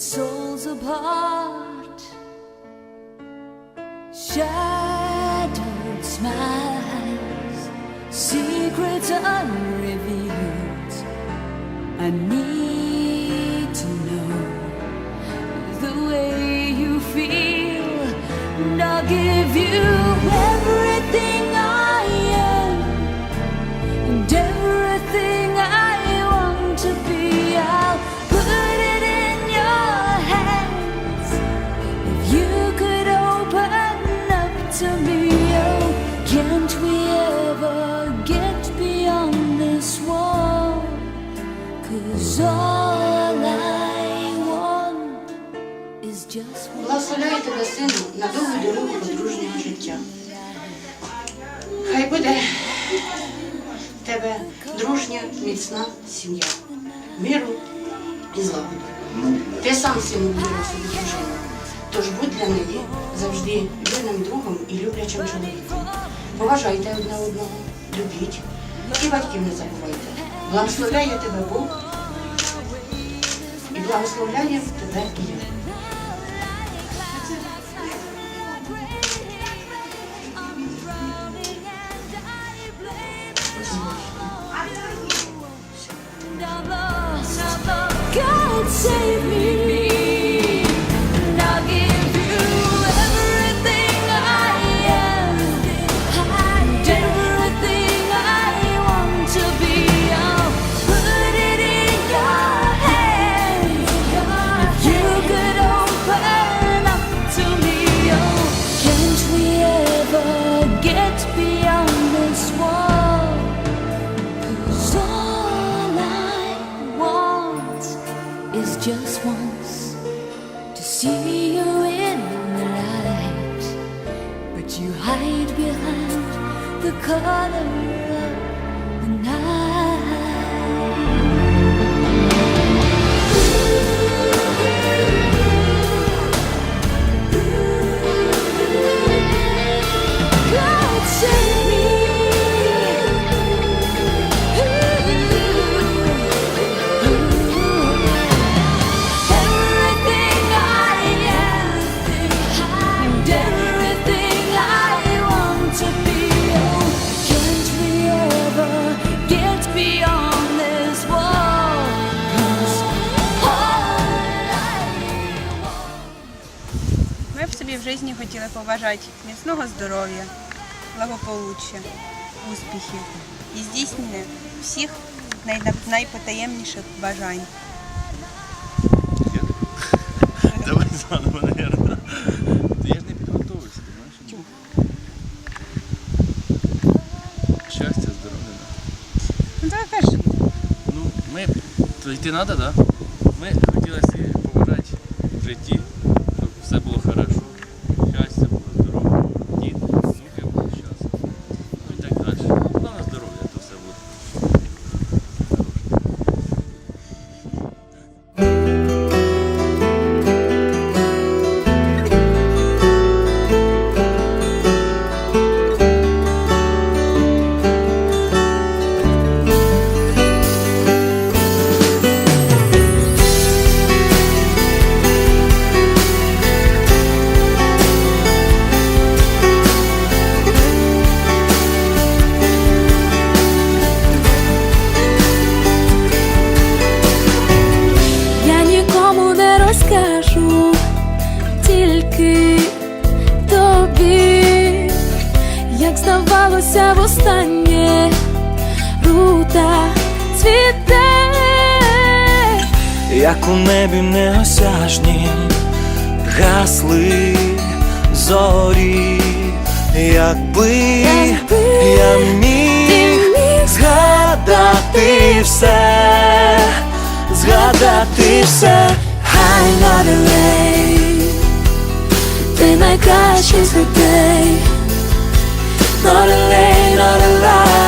souls apart. Shadowed smiles, secrets unrevealed. I need to know the way you feel, and I'll give you everything I Благословляю тебе, сину, на довгу дорогу подружнього життя. Хай буде в тебе дружня, міцна сім'я, миру і злагоди. Ти сам сину вибрав собі дружину. Тож будь для неї завжди вірним другом і люблячим чоловіком. Поважайте одне одного, любіть і батьків не забувайте. Благословляє тебе Бог і благословляє тебе і я. Житті хотіли побажати міцного здоров'я, благополуччя, успіхів і здійснення всіх най- найпотаємніших бажань. Давай заново, наверное. Я ж не підготовився, ти знаєш? Щастя, здоров'я. Ну давай кажи. Ну, ми, то йти треба, да? Ми хотіли побажати в житті, здавалося востаннє, рута цвіте. як у небі неосяжнім гасли зорі, якби, Якби я міг міг згадати все, згадати все, Хай away Ти найкращий з людей not a lay, not a lie.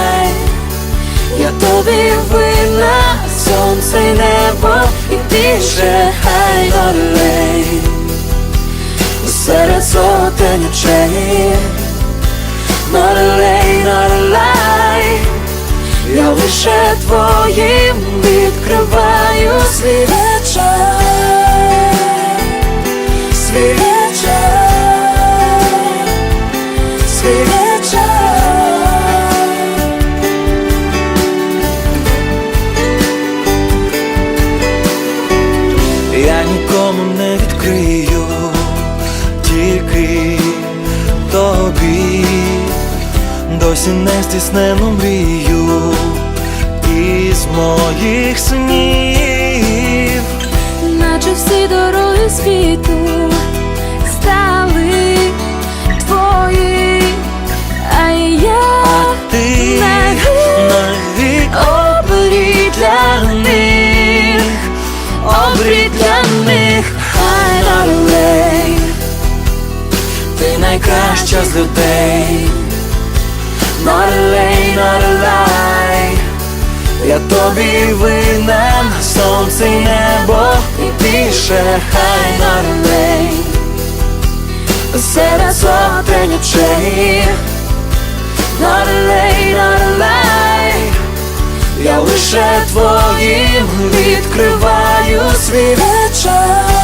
Я тобі винна Сонце й небо і більше хай not a lay. Серед сотень очей Not a lay, not a lie. Я лише твоїм відкриваю свій вечір не здійснену мрію. Із моїх снів. наче всі дороги світу стали твої, а я Ти навік обрій для них, обрій для них, хай ти найкраща з людей. Not a lay, not a lie Я тобі винен сонце й небо і більше хай not a lay Серед сотень очей. Not a lay, not Я лише твоїм відкриваю свій вечір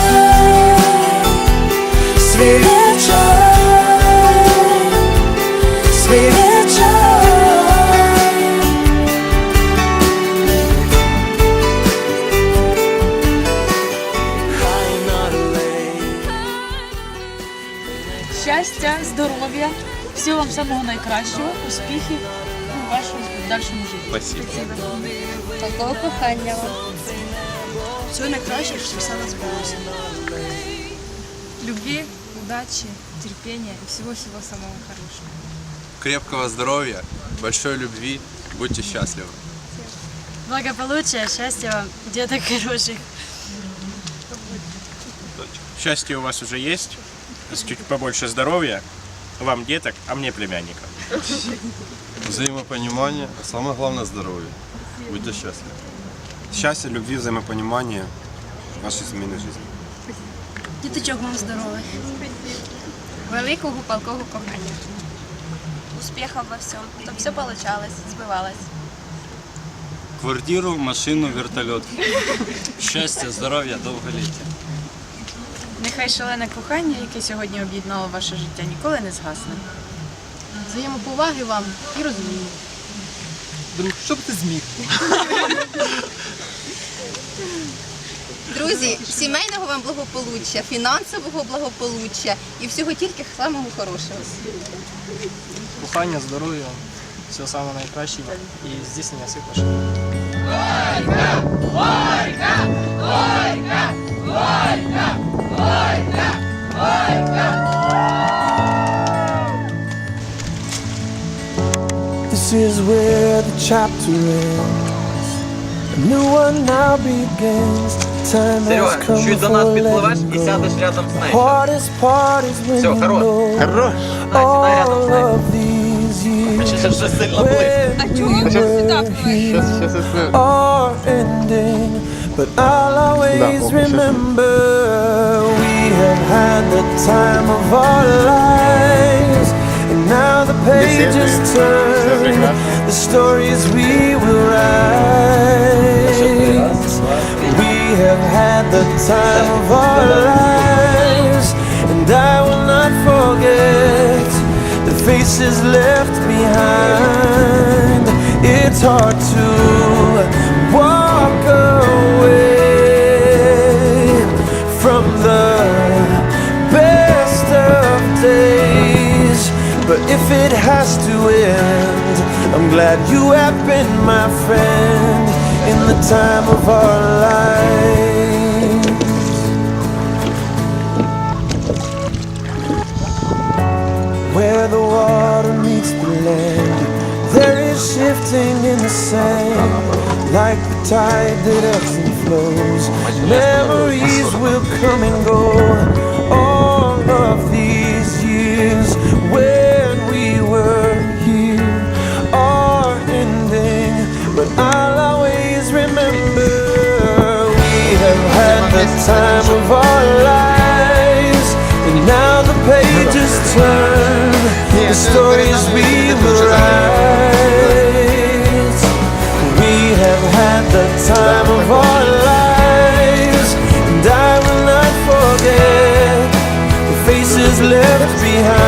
всього вам самого найкращого, успіхів у вашому дальшому житті. Спасибо. Такого кохання вам. Всього найкращого, щоб все нас збулося. Любви, удачи, терпения и всего-всего самого хорошего. крепкого здоровья, большой любви, будьте счастливы. Благополучия, счастья вам, деток хороших. Счастье у вас уже есть, чуть побольше здоровья, Вам деток, а мне племянников. Взаимопонимание, а самое главное здоровье. Будьте счастливы. Счастья, любви, взаимопонимания в вашей семейной жизни. Діточок вам здорових. Великого палкого кохання. Успіхів во всьому. Щоб все получалось, збивалось. Квартиру, машину, вертольот. Щастя, здоров'я, довголіття. Нехай шалене кохання, яке сьогодні об'єднало ваше життя, ніколи не згасне. Взаємоповаги вам і розуміння. Друзі, сімейного вам благополуччя, фінансового благополуччя і всього тільки самого хорошого. кохання, здоров'я, всього самого найкращого і здійснення всіх ваших. мрій. This is where the chapter ends. A new one now begins. Time has come чуть до for нас letting підпливеш і go. сядеш рядом з нею. Hardest part is when Всё, you хорош. know сідай рядом з all нею. of these years Ще вже сильно близько. when we were here are ending, but I'll always remember we have had the time of our lives, and now the pages turn, the stories we will write. We have had the time of our lives, and I will not forget the faces left behind. It's hard to end, I'm glad you have been my friend in the time of our lives. Where the water meets the land, there is shifting in the sand, like the tide that ebbs and flows. Memories will come and go. We will write. We have had the time of our lives, and I will not forget the faces left behind.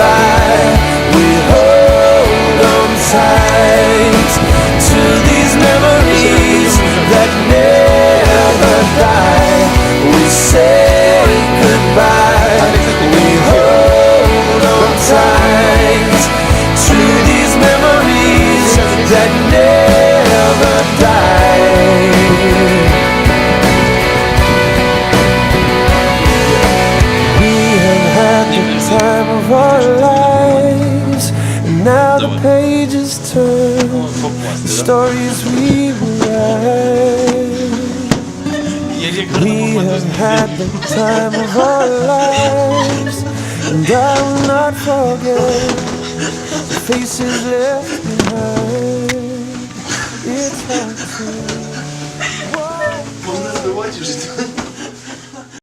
Goodbye. We hold on tight stories we write. We have had the time of our lives, and I will not forget the faces left behind.